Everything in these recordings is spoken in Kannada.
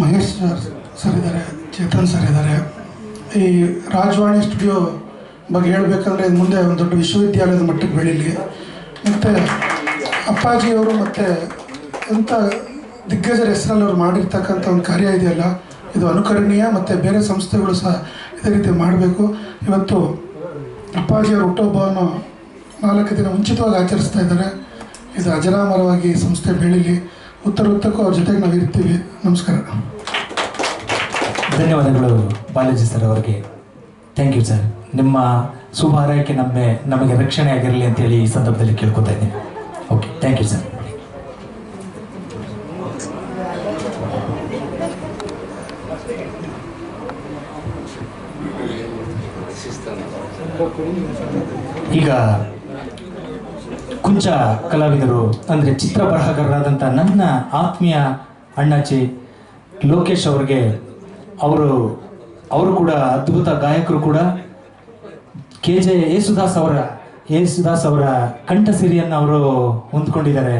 ಮಹೇಶ್ ಸರ್ ಇದ್ದಾರೆ, ಚೇತನ್ ಸರ್ ಇದ್ದಾರೆ. ಈ ರಾಜವಾಣಿ ಸ್ಟುಡಿಯೋ ಬಗ್ಗೆ ಹೇಳಬೇಕಂದ್ರೆ ಇದು ಮುಂದೆ ಒಂದು ದೊಡ್ಡ ವಿಶ್ವವಿದ್ಯಾಲಯದ ಮಟ್ಟಕ್ಕೆ ಬೆಳೀಲಿ ಮತ್ತು ಅಪ್ಪಾಜಿಯವರು ಮತ್ತು ಎಂಥ ದಿಗ್ಗಜರ ಹೆಸರಲ್ಲಿ ಅವರು ಮಾಡಿರ್ತಕ್ಕಂಥ ಒಂದು ಕಾರ್ಯ ಇದೆಯಲ್ಲ, ಇದು ಅನುಕರಣೀಯ ಮತ್ತು ಬೇರೆ ಸಂಸ್ಥೆಗಳು ಸಹ ಇದೇ ರೀತಿ ಮಾಡಬೇಕು. ಇವತ್ತು ಅಪ್ಪಾಜಿಯವರು ಹುಟ್ಟುಹಬ್ಬವನ್ನು ನಾಲ್ಕು ದಿನ ಮುಂಚಿತವಾಗಿ ಆಚರಿಸ್ತಾ ಇದ್ದಾರೆ. ಇದು ಅಜರಾಮರವಾಗಿ ಸಂಸ್ಥೆ ಬೆಳೀಲಿ ಉತ್ತರ ಉತ್ತಕ್ಕೂ ಅವ್ರ ಜೊತೆಗೆ ನಾವು ಇರ್ತೀವಿ. ನಮಸ್ಕಾರ. ಧನ್ಯವಾದಗಳು ಬಾಲಾಜಿ ಸರ್ ಅವರಿಗೆ. ಥ್ಯಾಂಕ್ ಯು ಸರ್ ನಿಮ್ಮ ಶುಭ ಆರೈಕೆ ನಮಗೆ ನಮಗೆ ರಕ್ಷಣೆ ಆಗಿರಲಿ ಅಂತೇಳಿ ಈ ಸಂದರ್ಭದಲ್ಲಿ ಕೇಳ್ಕೊತಾ ಇದ್ದೀನಿ. ಓಕೆ ಥ್ಯಾಂಕ್ ಯು ಸರ್ ಈಗ ಕುಂಚ ಕಲಾವಿದರು, ಅಂದರೆ ಚಿತ್ರ ಬರಹಗಾರರಾದಂಥ ನನ್ನ ಆತ್ಮೀಯ ಅಣ್ಣಾಚಿ ಲೋಕೇಶ್ ಅವ್ರಿಗೆ, ಅವರು ಅವರು ಕೂಡ ಅದ್ಭುತ ಗಾಯಕರು ಕೂಡ. ಕೆ ಜೆ ಯೇಸುದಾಸ್ ಅವರ ಯೇಸುದಾಸ್ ಅವರ ಕಂಠಸಿರಿಯನ್ನು ಅವರು ಹೊಂದ್ಕೊಂಡಿದ್ದಾರೆ.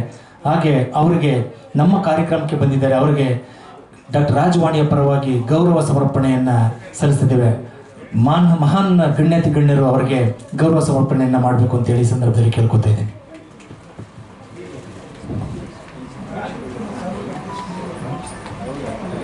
ಹಾಗೆ ಅವರಿಗೆ ನಮ್ಮ ಕಾರ್ಯಕ್ರಮಕ್ಕೆ ಬಂದಿದ್ದಾರೆ. ಅವರಿಗೆ ಡಾಕ್ಟರ್ ರಾಜವಾಣಿಯ ಪರವಾಗಿ ಗೌರವ ಸಮರ್ಪಣೆಯನ್ನು ಸಲ್ಲಿಸಿದ್ದೇವೆ ಮಾನ್, ಮಹಾನ್ ಗಣ್ಯಾತಿ ಗಣ್ಯರು ಅವರಿಗೆ ಗೌರವ ಸಮರ್ಪಣೆಯನ್ನು ಮಾಡಬೇಕು ಅಂತೇಳಿ ಸಂದರ್ಭದಲ್ಲಿ ಕೇಳ್ಕೊತಾ ಇದ್ದೀನಿ. Yeah.